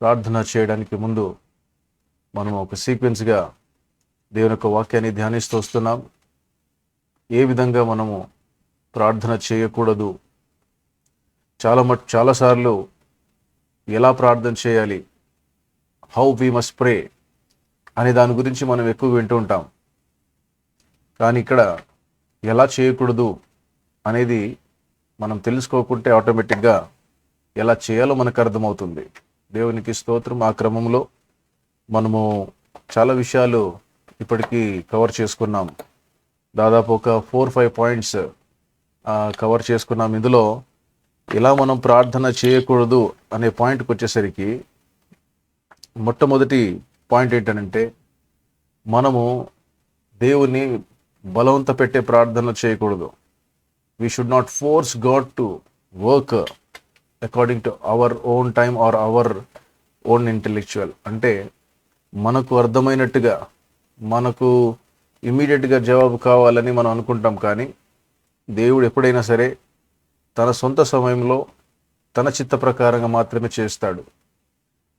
ప్రార్థన చేయడానికి ముందు మనం ఒక సీక్వెన్స్గా దేవుని యొక్క వాక్యాన్ని ధ్యానిస్తూ వస్తున్నాం. ఏ విధంగా మనము ప్రార్థన చేయకూడదు? చాలా మట్ చాలాసార్లు ఎలా ప్రార్థన చేయాలి? హౌ వీ మస్ట్ ప్రే అనే దాని గురించి మనం ఎక్కువ వింటూ ఉంటాం. కానీ ఇక్కడ ఎలా చేయకూడదు అనేది మనం తెలుసుకోకుంటే ఆటోమేటిక్గా ఎలా చేయాలో మనకు అర్థమవుతుంది. దేవునికి స్తోత్రం. ఆ క్రమంలో మనము చాలా విషయాలు ఇప్పటికీ కవర్ చేసుకున్నాం. దాదాపు ఒక ఫోర్ ఫైవ్ పాయింట్స్ కవర్ చేసుకున్నాం. ఇందులో ఎలా మనం ప్రార్థన చేయకూడదు అనే పాయింట్కి వచ్చేసరికి మొట్టమొదటి పాయింట్ ఏంటంటే మనము దేవుని బలవంత పెట్టే ప్రార్థనలు చేయకూడదు. We should not force God to work according to our own time or our own intellectual అంటే మనకు అర్థమైనట్టుగా మనకు ఇమీడియట్గా జవాబు కావాలని మనం అనుకుంటాం కానీ దేవుడు ఎప్పుడైనా సరే తన సొంత సమయంలో తన చిత్త ప్రకారంగా మాత్రమే చేస్తాడు.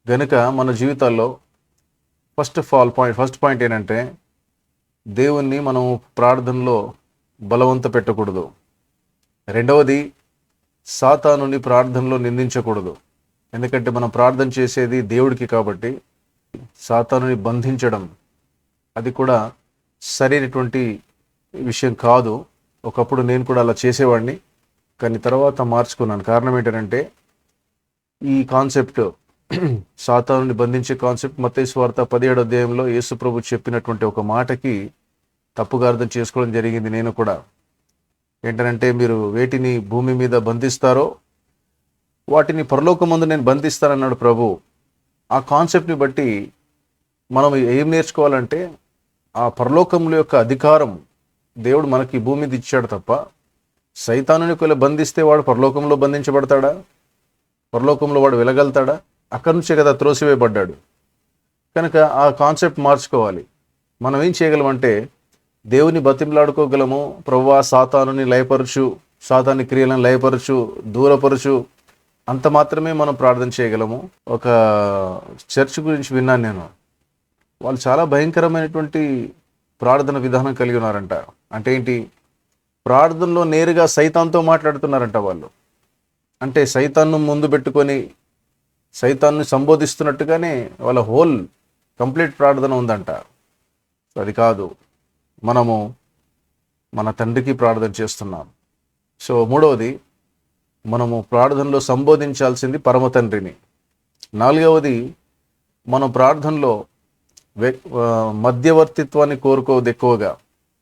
గనుక మన జీవితాల్లో first of all point first point ఏంటంటే దేవుణ్ణి మనం ప్రార్థనలో బలవంత పెట్టకూడదు. రెండవది సాతానుని ప్రార్థనలో నిందించకూడదు. ఎందుకంటే మనం ప్రార్థన చేసేది దేవుడికి కాబట్టి సాతానుని బంధించడం అది కూడా సరైనటువంటి విషయం కాదు. ఒకప్పుడు నేను కూడా అలా చేసేవాడిని. కానీ తర్వాత మార్చుకున్నాను. కారణం ఏంటంటే ఈ కాన్సెప్ట్ సాతానుని బంధించే కాన్సెప్ట్ మత్తయి స్వార్థ పదిహేడు అధ్యాయంలో యేసుప్రభు చెప్పినటువంటి ఒక మాటకి తప్పుగా అర్థం చేసుకోవడం జరిగింది నేను కూడా. ఏంటంటే మీరు వేటిని భూమి మీద బంధిస్తారో వాటిని పరలోకమందు నేను బంధిస్తానన్నాడు ప్రభు. ఆ కాన్సెప్ట్ని బట్టి మనం ఏం నేర్చుకోవాలంటే ఆ పరలోకముల యొక్క అధికారం దేవుడు మనకి భూమి మీద ఇచ్చాడు తప్ప సైతానుని ఒకవేళ బంధిస్తే వాడు పరలోకంలో బంధించబడతాడా? పరలోకంలో వాడు వెళ్ళగలుగుతాడా అక్కడి నుంచే కదా త్రోసివేయబడ్డాడు. కనుక ఆ కాన్సెప్ట్ మార్చుకోవాలి. మనం ఏం చేయగలమంటే దేవుని బతిమలాడుకోగలము. ప్రవ్వా సాతానుని లయపరచు సాతాని క్రియలను లయపరచు దూరపరచు అంత మాత్రమే మనం ప్రార్థన చేయగలము. ఒక చర్చ్ గురించి విన్నాను నేను. వాళ్ళు చాలా భయంకరమైనటువంటి ప్రార్థన విధానం కలిగి ఉన్నారంట. అంటే ఏంటి? ప్రార్థనలో నేరుగా సైతాన్తో మాట్లాడుతున్నారంట వాళ్ళు. అంటే సైతాన్ను ముందు పెట్టుకొని సైతాన్ని సంబోధిస్తున్నట్టుగానే వాళ్ళ హోల్ కంప్లీట్ ప్రార్థన ఉందంట. అది కాదు. మనము మన తండ్రికి ప్రార్థన చేస్తున్నాం. సో మూడవది మనము ప్రార్థనలో సంబోధించాల్సింది పరమ తండ్రిని. నాలుగవది మనం ప్రార్థనలో మధ్యవర్తిత్వాన్ని కోరుకోవద్దు ఎక్కువగా.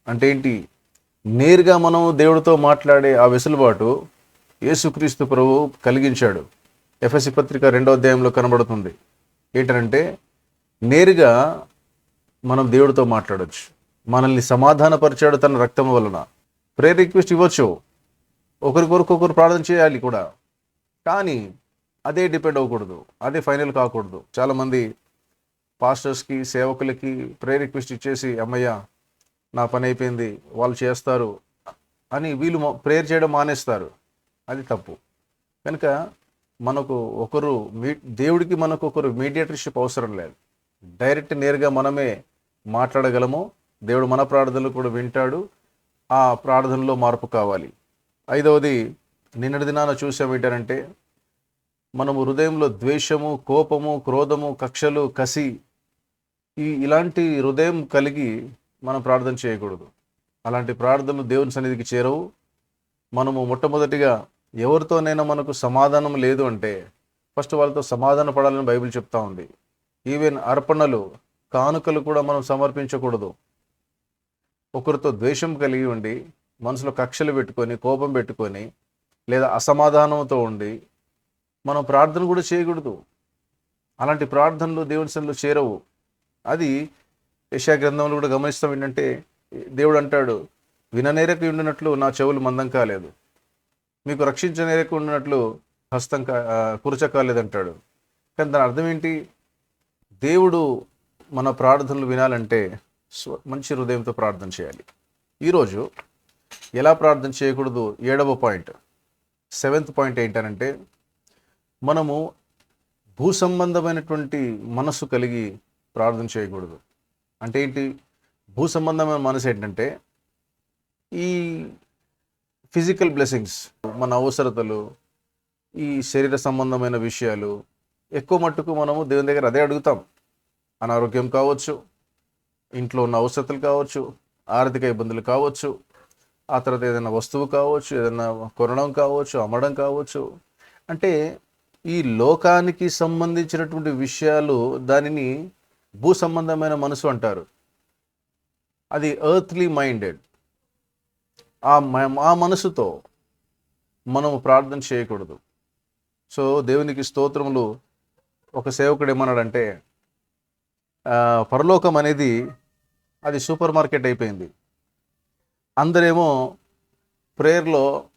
అంటే ఏంటి? నేరుగా మనం దేవుడితో మాట్లాడే ఆ వెసులుబాటు యేసుక్రీస్తు ప్రభు కలిగించాడు. ఎఫ్ఎస్సి పత్రిక రెండో అధ్యాయంలో కనబడుతుంది. ఏంటంటే నేరుగా మనం దేవుడితో మాట్లాడొచ్చు. మనల్ని సమాధానపరిచాడు తన రక్తం వలన. ప్రేయర్ రిక్వెస్ట్ ఇవ్వచ్చు. ఒకరికొరకు ఒకరు ప్రార్థన చేయాలి కూడా. కానీ అదే డిపెండ్ అవ్వకూడదు. అదే ఫైనల్ కాకూడదు. చాలామంది పాస్టర్స్కి సేవకులకి ప్రేయర్ రిక్వెస్ట్ ఇచ్చేసి అమ్మయ్య నా పని అయిపోయింది. వాళ్ళు చేస్తారు అని వీళ్ళు ప్రేయర్ చేయడం మానేస్తారు. అది తప్పు. కనుక మనకు ఒకరు మీ దేవుడికి మనకు ఒకరు మీడియేటర్షిప్ అవసరం లేదు. డైరెక్ట్ నేరుగా మనమే మాట్లాడగలము. దేవుడు మన ప్రార్థనలు కూడా వింటాడు ఆ ప్రార్థనలో మార్పు కావాలి. ఐదవది నిన్నటి దినాన చూసాం ఏంటంటే మనము హృదయంలో ద్వేషము కోపము క్రోధము కక్షలు కసి ఈ ఇలాంటి హృదయం కలిగి మనం ప్రార్థన చేయకూడదు. అలాంటి ప్రార్థనలు దేవుని సన్నిధికి చేరవు. మనము మొట్టమొదటిగా ఎవరితోనైనా మనకు సమాధానం లేదు అంటే ఫస్ట్ వాళ్ళతో సమాధాన పడాలని బైబిల్ చెప్తా ఉంది. ఈవెన్ అర్పణలు కానుకలు కూడా మనం సమర్పించకూడదు. ఒకరితో ద్వేషం కలిగి ఉండి మనసులో కక్షలు పెట్టుకొని కోపం పెట్టుకొని లేదా అసమాధానంతో ఉండి మనం ప్రార్థన కూడా చేయకూడదు. అలాంటి ప్రార్థనలు దేవుని సన్నిలో చేరవు. అది యశా గ్రంథంలో కూడా గమనిస్తాం ఏంటంటే దేవుడు అంటాడు విననేరకు ఉండినట్లు నా చెవులు మందం కాలేదు. మీకు రక్షించనేరకు ఉండినట్లు హస్తం కా కురచ కాలేదంటాడు. కానీ దాని అర్థం ఏంటి? దేవుడు మన ప్రార్థనలు వినాలంటే మంచి హృదయంతో ప్రార్థన చేయాలి. ఈరోజు ఎలా ప్రార్థన చేయకూడదు? ఏడవ పాయింట్. సెవెంత్ పాయింట్ ఏంటనంటే మనము భూ సంబంధమైనటువంటి మనస్సు కలిగి ప్రార్థన చేయకూడదు. అంటే ఏంటి? భూ సంబంధమైన మనసు ఏంటంటే ఈ ఫిజికల్ బ్లెస్సింగ్స్ మన అవసరతలు ఈ శరీర సంబంధమైన విషయాలు ఎక్కువ మట్టుకు మనము దేవుని దగ్గర అదే అడుగుతాం. అనారోగ్యం కావచ్చు ఇంట్లో ఉన్న అవసరతలు కావచ్చు ఆర్థిక ఇబ్బందులు కావచ్చు ఆ తర్వాత ఏదైనా వస్తువు కావచ్చు ఏదైనా కొనడం కావచ్చు అమ్మడం కావచ్చు. అంటే ఈ లోకానికి సంబంధించినటువంటి విషయాలు దానిని భూ సంబంధమైన మనసు అంటారు. అది ఎర్త్లీ మైండెడ్ ఆ మ- ఆ మనసుతో మనము ప్రార్థన చేయకూడదు. సో దేవునికి స్తోత్రములు ఒక సేవకుడు ఏమన్నాడంటే పరలోకం అనేది అది సూపర్ మార్కెట్ అయిపోయింది. అందరేమో ప్రేయర్లో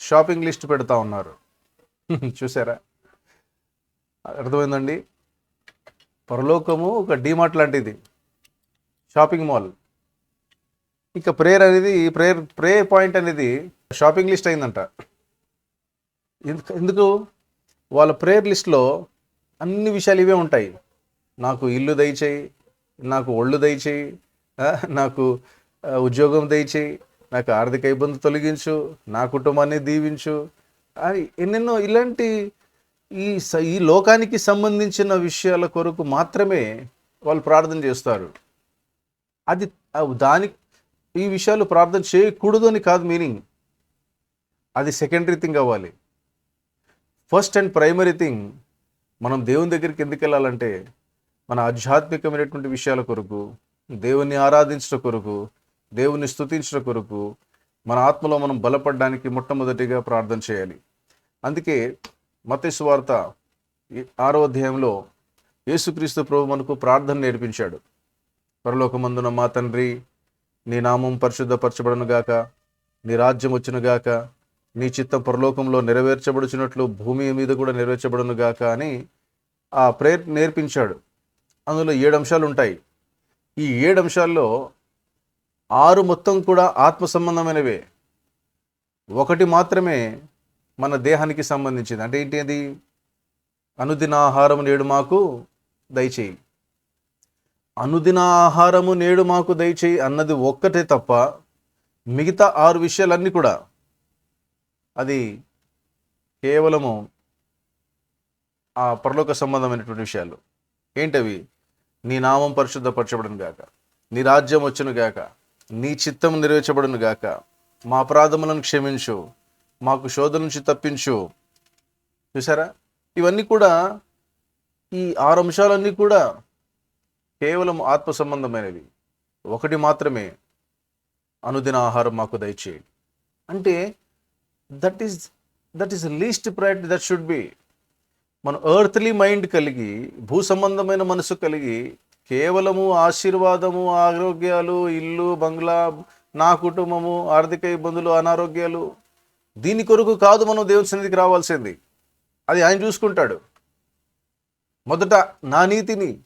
షాపింగ్ లిస్ట్ పెడతా ఉన్నారు. చూసారా? అర్థమైందండి? పరలోకము ఒక డీమార్ట్ లాంటిది. Shopping mall. ఇంకా ప్రేయర్ అనేది ప్రేయర్ ప్రేయర్ పాయింట్ అనేది షాపింగ్ లిస్ట్ అయిందంట. ఎందుకు ఎందుకు? వాళ్ళ ప్రేయర్ లిస్ట్లో అన్ని విషయాలు ఇవే ఉంటాయి. నాకు ఇల్లు దయచేయి నాకు ఒళ్ళు దయచేయి నాకు ఉద్యోగం దయచేయి నాకు ఆర్థిక ఇబ్బంది తొలగించు నా కుటుంబాన్ని దీవించు. అని ఎన్నెన్నో ఇలాంటి ఈ స- ఈ లోకానికి సంబంధించిన విషయాల కొరకు మాత్రమే వాళ్ళు ప్రార్థన చేస్తారు. అది దాని ఈ విషయాలు ప్రార్థన చేయకూడదు అని కాదు మీనింగ్. అది సెకండరీ థింగ్ అవ్వాలి. ఫస్ట్ అండ్ ప్రైమరీ థింగ్ మనం దేవుని దగ్గరికి ఎందుకు వెళ్ళాలంటే మన ఆధ్యాత్మికమైనటువంటి విషయాల కొరకు దేవుని ఆరాధించడం కొరకు దేవుని స్థుతించడం కొరకు మన ఆత్మలో మనం బలపడడానికి మొట్టమొదటిగా ప్రార్థన చేయాలి. అందుకే మతేశ్వార్త ఆరో అధ్యాయంలో యేసుక్రీస్తు ప్రభు మనకు ప్రార్థన నేర్పించాడు. పరలోకమందున మా తండ్రి నీ నామం పరిశుద్ధపరచబడను గాక నీ రాజ్యం వచ్చును గాక నీ చిత్తం పరలోకంలో నెరవేర్చబడుచున్నట్లు భూమి మీద కూడా నెరవేర్చబడను గాక అని ఆ ప్రేర్ నేర్పించాడు. అందులో ఏడు అంశాలు ఉంటాయి. ఈ ఏడు అంశాల్లో ఆరు మొత్తం కూడా ఆత్మ సంబంధమైనవే. ఒకటి మాత్రమే మన దేహానికి సంబంధించింది. అంటే ఏంటి అది అనుదిన ఆహారం నేడు మాకు దయచేయి. అనుదిన ఆహారము నేడు మాకు దయచేయి అన్నది ఒక్కటే తప్ప మిగతా ఆరు విషయాలన్నీ కూడా అది కేవలము ఆ పరలోక సంబంధమైనటువంటి విషయాలు. ఏంటవి? నీ నామం పరిశుద్ధపరచబడును గాక. నీ రాజ్యం వచ్చును గాక. నీ చిత్తం నెరవేర్చబడును గాక. మా అపరాధములను క్షమించు. మాకు శోధ నుంచి తప్పించు. చూసారా? ఇవన్నీ కూడా ఈ ఆరు అంశాలన్నీ కూడా కేవలం ఆత్మ సంబంధమైనవి. ఒకటి మాత్రమే. అనుదిన ఆహారం మాకు దయచేయి అంటే that is that is least priority that should be మనం ఎర్త్లీ మైండ్ కలిగి భూ సంబంధమైన మనసు కలిగి కేవలము ఆశీర్వాదము ఆరోగ్యాలు ఇల్లు బంగ్లా నా కుటుంబము ఆర్థిక ఇబ్బందులు అనారోగ్యాలు దీని కొరకు కాదు మనం దేవుని సన్నిధికి రావాల్సింది. అది ఆయన చూసుకుంటాడు. మొదట నా నీతిని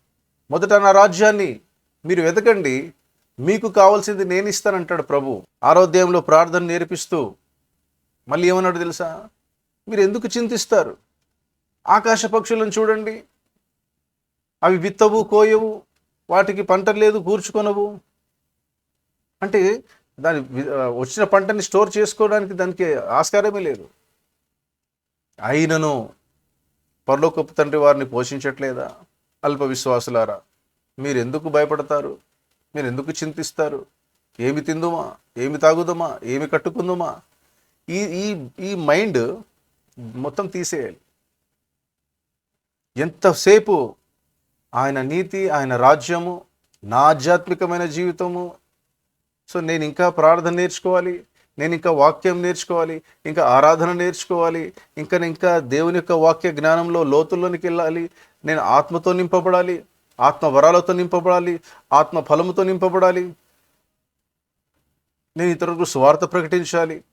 మొదట నా రాజ్యాన్ని మీరు వెతకండి. మీకు కావాల్సింది నేను ఇస్తానంటాడు ప్రభు. ఆరోగ్యంలో ప్రార్థన నేర్పిస్తూ మళ్ళీ ఏమన్నాడు తెలుసా? మీరు ఎందుకు చింతిస్తారు? ఆకాశ పక్షులను చూడండి. అవి విత్తవు కోయవు వాటికి పంట లేదు కూర్చుకొనవు. అంటే దాని వచ్చిన పంటని స్టోర్ చేసుకోవడానికి దానికి ఆస్కారమే లేదు. అయినను పరలోకపు తండ్రి వారిని పోషించట్లేదా? అల్ప విశ్వాసులారా మీరు ఎందుకు భయపడతారు? మీరు ఎందుకు చింతిస్తారు? ఏమి తిందుమా? ఏమి తాగుదామా? ఏమి కట్టుకుందామా? ఈ ఈ ఈ మైండ్ మొత్తం తీసేయాలి. ఎంతసేపు ఆయన నీతి ఆయన రాజ్యము నా ఆధ్యాత్మికమైన జీవితము. సో నేను ఇంకా ప్రార్థన నేర్చుకోవాలి నేను ఇంకా వాక్యం నేర్చుకోవాలి ఇంకా ఆరాధన నేర్చుకోవాలి ఇంకా నేను ఇంకా దేవుని యొక్క వాక్య జ్ఞానంలో లోతుల్లోనికి వెళ్ళాలి. నేను ఆత్మతో నింపబడాలి ఆత్మ వరాలతో నింపబడాలి ఆత్మ ఫలముతో నింపబడాలి. నేను ఇతరులకు స్వార్థ ప్రకటించాలి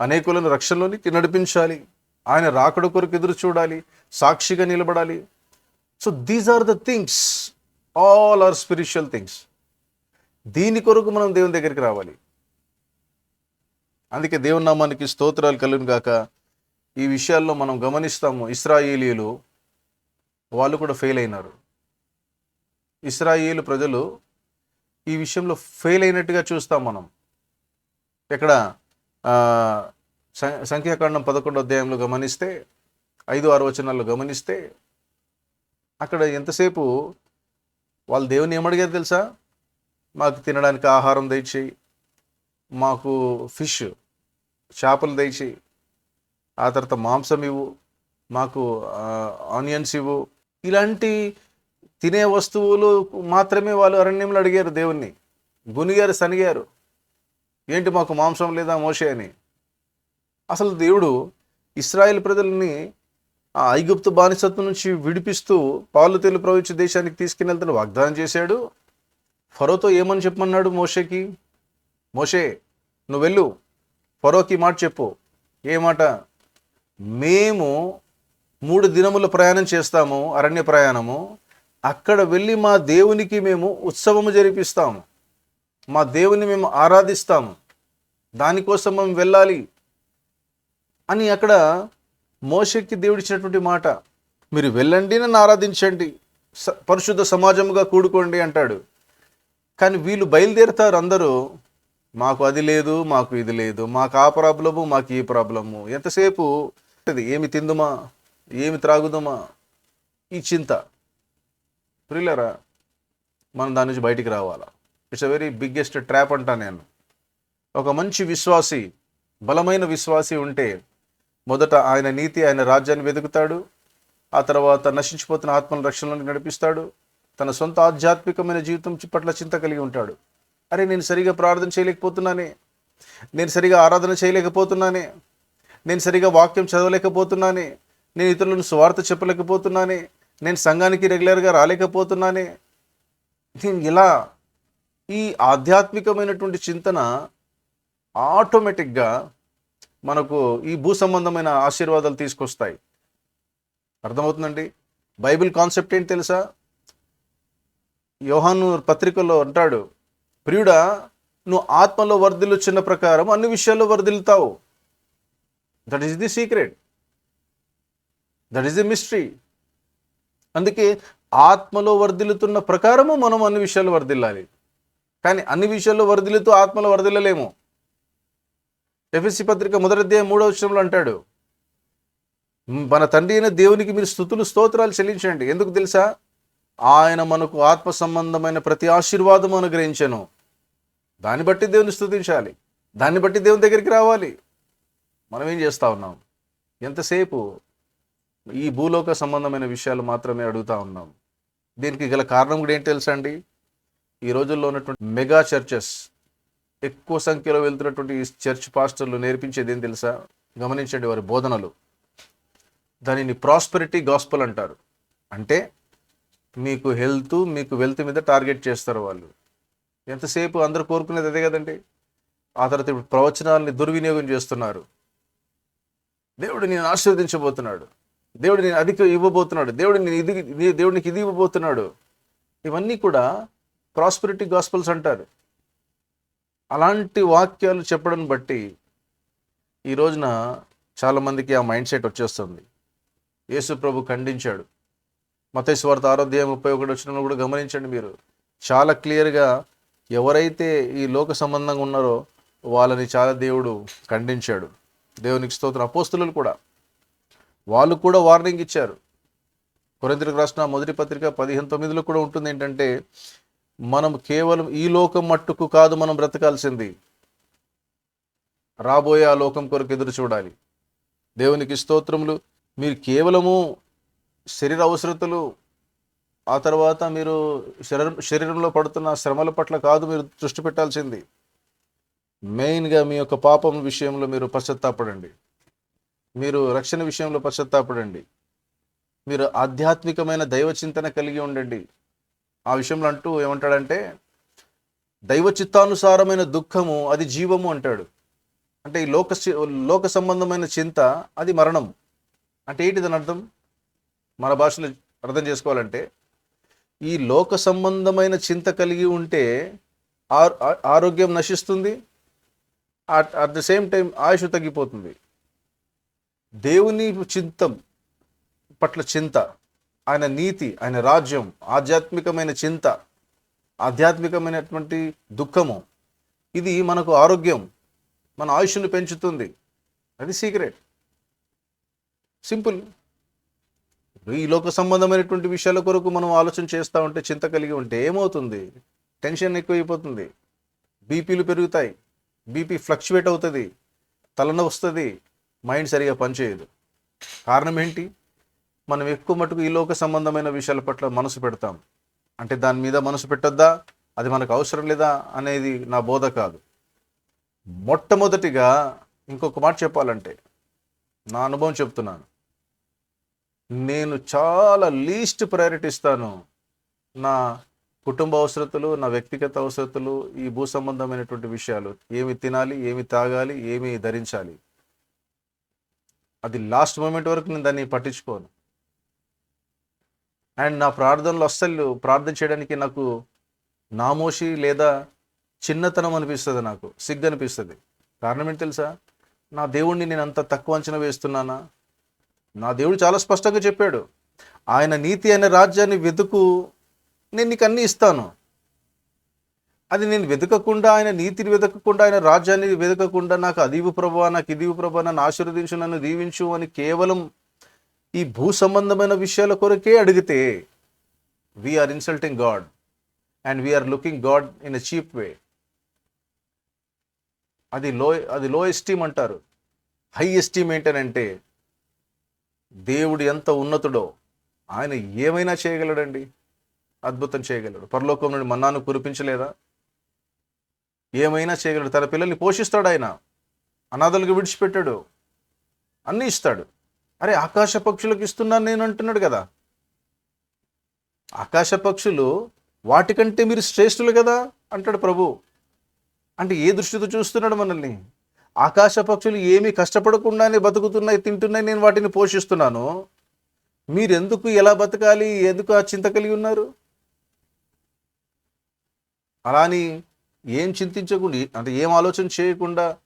అనేకులను రక్షణలోనికి నడిపించాలి ఆయన రాకడ కొరకు ఎదురు చూడాలి సాక్షిగా నిలబడాలి. So these are the things all are spiritual things దీని కొరకు మనం దేవుని దగ్గరికి రావాలి. అందుకే దేవుని నామానికి స్తోత్రాలు కలుగును గాక. ఈ విషయాల్లో మనం గమనిస్తాము ఇస్రాయేలీలు వాళ్ళు కూడా ఫెయిల్ అయినారు. ఇస్రాయేలు ప్రజలు ఈ విషయంలో ఫెయిల్ అయినట్టుగా చూస్తాం మనం. ఇక్కడ సం- సంఖ్యాకాండం పదకొండో అధ్యాయంలో గమనిస్తే ఐదు ఆరు వచనాల్లో గమనిస్తే అక్కడ ఎంతసేపు వాళ్ళు దేవుని ఏమడిగారు తెలుసా? మాకు తినడానికి ఆహారం దయచేయి మాకు ఫిష్ చేపలు దయచేయి ఆ తర్వాత మాంసం ఇవ్వు మాకు ఆనియన్స్ ఇవ్వు. ఇలాంటి తినే వస్తువులు మాత్రమే వాళ్ళు అరణ్యంలో అడిగారు దేవుణ్ణి. గునిగారు సనిగారు ఏంటి మాకు మాంసం లేదా మోషే అని. అసలు దేవుడు ఇస్రాయేల్ ప్రజల్ని ఆ ఐగుప్తు బానిసత్వం నుంచి విడిపిస్తూ పాలు తేలు ప్రవహించే దేశానికి తీసుకెళ్తాను వాగ్దానం చేశాడు. ఫరోతో ఏమని చెప్పమన్నాడు మోషేకి? మోషే నువ్వు వెళ్ళు. ఫరోకి మాట చెప్పు. ఏ మాట? మేము మూడు దినముల ప్రయాణం చేస్తాము అరణ్య ప్రయాణము. అక్కడ వెళ్ళి మా దేవునికి మేము ఉత్సవము జరిపిస్తాము. మా దేవుని మేము ఆరాధిస్తాము. దానికోసం మేము వెళ్ళాలి అని అక్కడ మోషకి దేవుడిచ్చినటువంటి మాట మీరు వెళ్ళండి నన్ను ఆరాధించండి స- పరిశుద్ధ సమాజముగా కూడుకోండి అంటాడు. కానీ వీళ్ళు బయలుదేరుతారు అందరూ మాకు అది లేదు మాకు ఇది లేదు మాకు ఆ ప్రాబ్లము మాకు ఈ ప్రాబ్లము. ఎంతసేపు ఏమి తిందుమా? ఏమి త్రాగుదామా? ఈ చింత. ప్రిల్లరా మనం దాని నుంచి బయటికి రావాలా? It's a very biggest trap అంటా నేను. ఒక మంచి విశ్వాసి బలమైన విశ్వాసి ఉంటే మొదట ఆయన నీతి ఆయన రాజ్యాన్ని వెతుకుతాడు ఆ తర్వాత నశించిపోతున్న ఆత్మల రక్షణలోకి నడిపిస్తాడు తన సొంత ఆధ్యాత్మికమైన జీవితం పట్ల చింత కలిగి ఉంటాడు. అరే నేను సరిగా ప్రార్థన చేయలేకపోతున్నానే నేను సరిగా ఆరాధన చేయలేకపోతున్నానే నేను సరిగా వాక్యం చదవలేకపోతున్నానే నేను ఇతరులను స్వార్థ చెప్పలేకపోతున్నానే నేను సంఘానికి రెగ్యులర్గా రాలేకపోతున్నానే. నేను ఇలా ఈ ఆధ్యాత్మికమైనటువంటి చింతన ఆటోమేటిక్గా మనకు ఈ భూ సంబంధమైన ఆశీర్వాదాలు తీసుకొస్తాయి. అర్థమవుతుందండి? బైబిల్ కాన్సెప్ట్ ఏంటి తెలుసా? యోహాను పత్రికలో అంటాడు ప్రియుడా నువ్వు ఆత్మలో వర్ధిల్లుచున్న ప్రకారం అన్ని విషయాల్లో వర్ధిల్తావు that is the secret that is the mystery అందుకే ఆత్మలో వర్ధిల్లుతున్న ప్రకారము మనం అన్ని విషయాలు వర్ధిల్లాలి. కానీ అన్ని విషయాల్లో వర్ధిల్లుతూ ఆత్మలో వర్ధిల్లలేము. ఎఫ్ఎస్సి పత్రిక మొదటి అధ్యాయం మూడవ విషయంలో అంటాడు మన తండ్రి అయిన దేవునికి మీరు స్థుతులు స్తోత్రాలు చెల్లించండి. ఎందుకు తెలుసా? ఆయన మనకు ఆత్మ సంబంధమైన ప్రతి ఆశీర్వాదం అనుగ్రహించను. దాన్ని బట్టి దేవుని స్థుతించాలి. దాన్ని బట్టి దేవుని దగ్గరికి రావాలి. మనం ఏం చేస్తా ఉన్నాం? ఎంతసేపు ఈ భూలోక సంబంధమైన విషయాలు మాత్రమే అడుగుతా ఉన్నాం. దీనికి గల కారణం కూడా ఏంటి తెలుసా అండి? ఈ రోజుల్లో ఉన్నటువంటి మెగా చర్చెస్ ఎక్కువ సంఖ్యలో వెళ్తున్నటువంటి చర్చ్ పాస్టర్లు నేర్పించేది ఏం తెలుసా? గమనించండి వారి బోధనలు. దానిని ప్రాస్పెరిటీ గాస్పల్ అంటారు. అంటే మీకు హెల్త్ మీకు వెల్త్ మీద టార్గెట్ చేస్తారు వాళ్ళు. ఎంతసేపు అందరూ కోరుకునేది అదే కదండి? ఆ తర్వాత ఇప్పుడు ప్రవచనాలని దుర్వినియోగం చేస్తున్నారు. దేవుడు నేను ఆశీర్వదించబోతున్నాడు. దేవుడు నేను అధిక ఇవ్వబోతున్నాడు. దేవుడు నేను ఇది దేవుడికి ఇది ఇవ్వబోతున్నాడు. ఇవన్నీ కూడా ప్రాస్పెరిటీ గాస్పల్స్ అంటారు. అలాంటి వాక్యాలు చెప్పడం బట్టి ఈ రోజున చాలామందికి ఆ మైండ్ సెట్ వచ్చేస్తుంది. యేసు ప్రభు ఖండించాడు. మతేశ్వార్త ఆరోగ్యం ముప్పై ఒకటి వచ్చిన కూడా గమనించండి మీరు. చాలా క్లియర్గా ఎవరైతే ఈ లోక సంబంధంగా ఉన్నారో వాళ్ళని చాలా దేవుడు ఖండించాడు. దేవునికి స్తోత్రం. అపోస్తులు కూడా. వాళ్ళు కూడా వార్నింగ్ ఇచ్చారు. కొరింతలకు రాసిన మొదటి పత్రిక పదిహేను తొమ్మిదిలో కూడా ఉంటుంది ఏంటంటే మనం కేవలం ఈ లోకం మట్టుకు కాదు మనం బ్రతకాల్సింది. రాబోయే ఆ లోకం కొరకు ఎదురు చూడాలి. దేవునికి స్తోత్రములు. మీరు కేవలము శరీర అవసరతలు ఆ తర్వాత మీరు శరీరం శరీరంలో పడుతున్న శ్రమల పట్ల కాదు మీరు దృష్టి పెట్టాల్సింది. మెయిన్గా మీ యొక్క పాపం విషయంలో మీరు పశ్చాత్తాపడండి. మీరు రక్షణ విషయంలో పశ్చాత్తాపడండి. మీరు ఆధ్యాత్మికమైన దైవ చింతన కలిగి ఉండండి. ఆ విషయంలో అంటూ ఏమంటాడంటే దైవ చిత్తానుసారమైన దుఃఖము అది జీవము అంటాడు. అంటే ఈ లోక లోక సంబంధమైన చింత అది మరణం. అంటే ఏంటి దాని అర్థం? మన భాషలో అర్థం చేసుకోవాలంటే ఈ లోక సంబంధమైన చింత కలిగి ఉంటే ఆ- ఆరోగ్యం నశిస్తుంది అట్ ద సేమ్ టైం ఆయుష్ తగ్గిపోతుంది. దేవుని చింతం పట్ల చింత ఆయన నీతి ఆయన రాజ్యం ఆధ్యాత్మికమైన చింత ఆధ్యాత్మికమైనటువంటి దుఃఖము. ఇది మనకు ఆరోగ్యం మన ఆయుష్ను పెంచుతుంది. అది సీక్రెట్ సింపుల్ ఈ లోక సంబంధమైనటువంటి విషయాల కొరకు మనం ఆలోచన చేస్తూ ఉంటే చింత కలిగి ఉంటే ఏమవుతుంది? టెన్షన్ ఎక్కువైపోతుంది. బీపీలు పెరుగుతాయి. బీపీ ఫ్లక్చువేట్ అవుతుంది. తలన వస్తుంది మైండ్ సరిగా పనిచేయదు. కారణం ఏంటి? మనం ఎక్కువ మటుకు ఈ లోక సంబంధమైన విషయాల పట్ల మనసు పెడతాం. అంటే దాని మీద మనసు పెట్టొద్దా? అది మనకు అవసరం లేదా అనేది నా బోధ కాదు. మొట్టమొదటిగా ఇంకొక మాట చెప్పాలంటే నా అనుభవం చెప్తున్నాను. నేను చాలా లీస్ట్ ప్రయారిటీ ఇస్తాను నా కుటుంబ అవసరతలు నా వ్యక్తిగత అవసరతలు ఈ భూ సంబంధమైనటువంటి విషయాలు. ఏమి తినాలి ఏమి తాగాలి ఏమి ధరించాలి. అది లాస్ట్ మూమెంట్ వరకు నేను దాన్ని పట్టించుకోను. అండ్ నా ప్రార్థనలు అస్సలు ప్రార్థన చేయడానికి నాకు నామోషి లేదా చిన్నతనం అనిపిస్తుంది నాకు సిగ్గు అనిపిస్తుంది. కారణం ఏంటి తెలుసా? నా దేవుణ్ణి నేను అంత తక్కువ అంచనా వేస్తున్నానా? నా దేవుడు చాలా స్పష్టంగా చెప్పాడు. ఆయన నీతి అనే రాజ్యాన్ని వెతుకు నేను నీకు అన్నీ ఇస్తాను. అది నేను వెతకకుండా ఆయన నీతిని వెతకకుండా ఆయన రాజ్యాన్ని వెతకకుండా నాకు అదివు ప్రభా నాకు ఇదివు ప్రభా నన్ను ఆశీర్వదించు నన్ను దీవించు అని కేవలం ఈ భూ సంబంధమైన విషయాల కొరకే అడిగితే we are insulting God and we are looking God in a cheap way అది లో అది లో ఎస్టీమ్ అంటారు. హై ఎస్టీమ్ ఏంటనంటే దేవుడు ఎంత ఉన్నతుడో ఆయన ఏమైనా చేయగలడండి? అద్భుతం చేయగలడు. పరలోకం నుండి మన్నాను కురిపించలేదా? ఏమైనా చేయగలడు? తన పిల్లల్ని పోషిస్తాడు ఆయన. అనాథలకు విడిచిపెట్టాడు. అన్నీ ఇస్తాడు. అరే ఆకాశ పక్షులకు ఇస్తున్నాను నేను అంటున్నాడు కదా. ఆకాశ పక్షులు వాటికంటే మీరు శ్రేష్ఠులు కదా అంటాడు ప్రభు. అంటే ఏ దృష్టితో చూస్తున్నాడు మనల్ని? ఆకాశ పక్షులు ఏమీ కష్టపడకుండానే బతుకుతున్నాయి తింటున్నాయి నేను వాటిని పోషిస్తున్నాను. మీరెందుకు ఎలా బతకాలి? ఎందుకు ఆ చింత కలిగి ఉన్నారు? అలా అని ఏం చింతించకుండా అంటే ఏం ఆలోచన చేయకుండా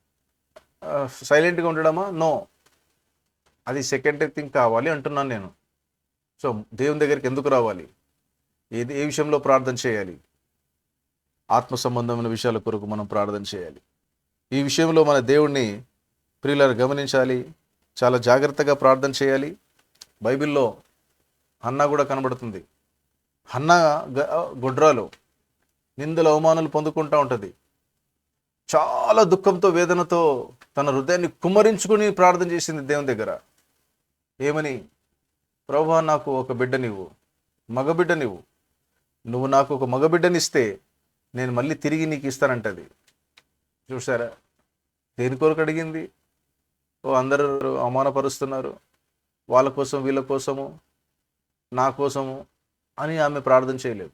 సైలెంట్గా ఉండడమా? నో అది సెకండ్ థింగ్ కావాలి అంటున్నాను నేను. సో దేవుని దగ్గరికి ఎందుకు రావాలి? ఏది ఏ విషయంలో ప్రార్థన చేయాలి? ఆత్మ సంబంధమైన విషయాల కొరకు మనం ప్రార్థన చేయాలి. ఈ విషయంలో మన దేవుణ్ణి ప్రియులను గమనించాలి. చాలా జాగ్రత్తగా ప్రార్థన చేయాలి. బైబిల్లో హన్నా కూడా కనబడుతుంది. హన్నా గ- గొడ్రాలు నిందల అవమానాలు పొందుకుంటూ ఉంటుంది. చాలా దుఃఖంతో వేదనతో తన హృదయాన్ని కుమ్మరించుకుని ప్రార్థన చేసింది దేవుని దగ్గర. ఏమని? ప్రభా నాకు ఒక బిడ్డ మగబిడ్డనివ్వు. మగబిడ్డ నువ్వు నాకు ఒక మగబిడ్డనిస్తే నేను మళ్ళీ తిరిగి నీకు ఇస్తానంటది. చూసారా దేని కొరకు అడిగింది? ఓ అందరూ అవమానపరుస్తున్నారు. వాళ్ళ కోసం వీళ్ళ కోసము నా కోసము అని ఆమె ప్రార్థన చేయలేదు.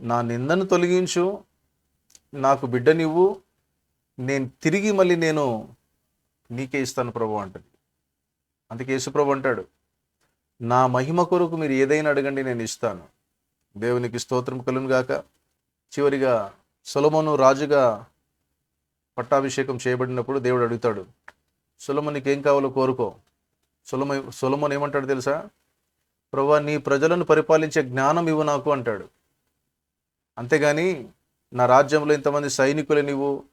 నా నిందను తొలగించు నాకు బిడ్డనివ్వు నేను తిరిగి మళ్ళీ నేను నీకే ఇస్తాను ప్రభు అంటది. అందుకే యేసుప్రభు అంటాడు నా మహిమ కొరకు మీరు ఏదైనా అడగండి నేను ఇస్తాను. దేవునికి స్తోత్రం కలును గాక. చివరిగా సులమను రాజుగా పట్టాభిషేకం చేయబడినప్పుడు దేవుడు అడుగుతాడు సులమనికి ఏం కావాలో కోరుకో. సులమ సులమన్ ఏమంటాడు తెలుసా? ప్రభా నీ ప్రజలను పరిపాలించే జ్ఞానం ఇవ్వు నాకు అంటాడు. అంతేగాని నా రాజ్యంలో ఇంతమంది సైనికులు ఇవ్వు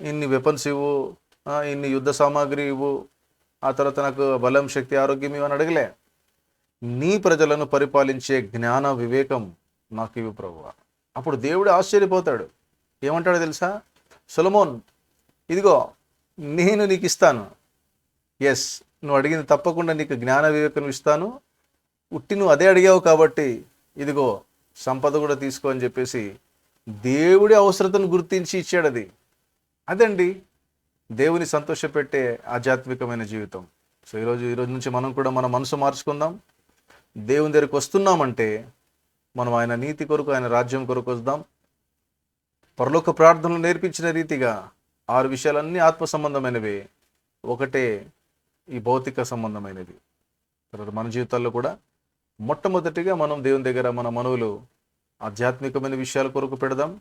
ఇన్ని వెపన్స్ ఇవ్వు ఇన్ని యుద్ధ సామాగ్రి ఇవ్వు ఆ తర్వాత నాకు బలం శక్తి ఆరోగ్యం ఇవని అడగలే. నీ ప్రజలను పరిపాలించే జ్ఞాన వివేకం నాకు ఇవి ప్రభు అప్పుడు దేవుడు ఆశ్చర్యపోతాడు. ఏమంటాడో తెలుసా? సులమోన్ ఇదిగో నేను నీకు ఇస్తాను. ఎస్ నువ్వు అడిగింది తప్పకుండా నీకు జ్ఞాన వివేకం ఇస్తాను. ఉట్టి నువ్వు అదే అడిగావు కాబట్టి ఇదిగో సంపద కూడా తీసుకో అని చెప్పేసి దేవుడి అవసరతను గుర్తించి ఇచ్చాడు అది. అదండి దేవుని సంతోషపెట్టే ఆధ్యాత్మికమైన జీవితం. సో ఈరోజు ఈరోజు నుంచి మనం కూడా మన మనసు మార్చుకుందాం. దేవుని దగ్గరికి వస్తున్నామంటే మనం ఆయన నీతి కొరకు ఆయన రాజ్యం కొరకు వద్దాం. పరలోక ప్రార్థనలు నేర్పించిన రీతిగా ఆరు విషయాలన్నీ ఆత్మ సంబంధమైనవి. ఒకటే ఈ భౌతిక సంబంధమైనది తర్వాత మన జీవితాల్లో కూడా మొట్టమొదటిగా మనం దేవుని దగ్గర మన మనవులు ఆధ్యాత్మికమైన విషయాల కొరకు పెడదాం.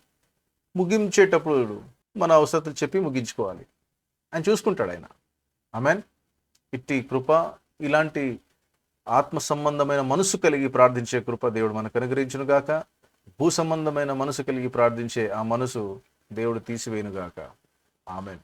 ముగించేటప్పుడు మన అవసరతలు చెప్పి ముగించుకోవాలి. ఆయన చూసుకుంటాడు ఆయన. ఆమెన్. ఇట్టి కృప ఇలాంటి ఆత్మ సంబంధమైన మనసు కలిగి ప్రార్థించే కృప దేవుడు మనకు అనుగ్రహించునుగాక భూ సంబంధమైన మనసు కలిగి ప్రార్థించే ఆ మనసు దేవుడు తీసివేయునుగాక ఆమెన్.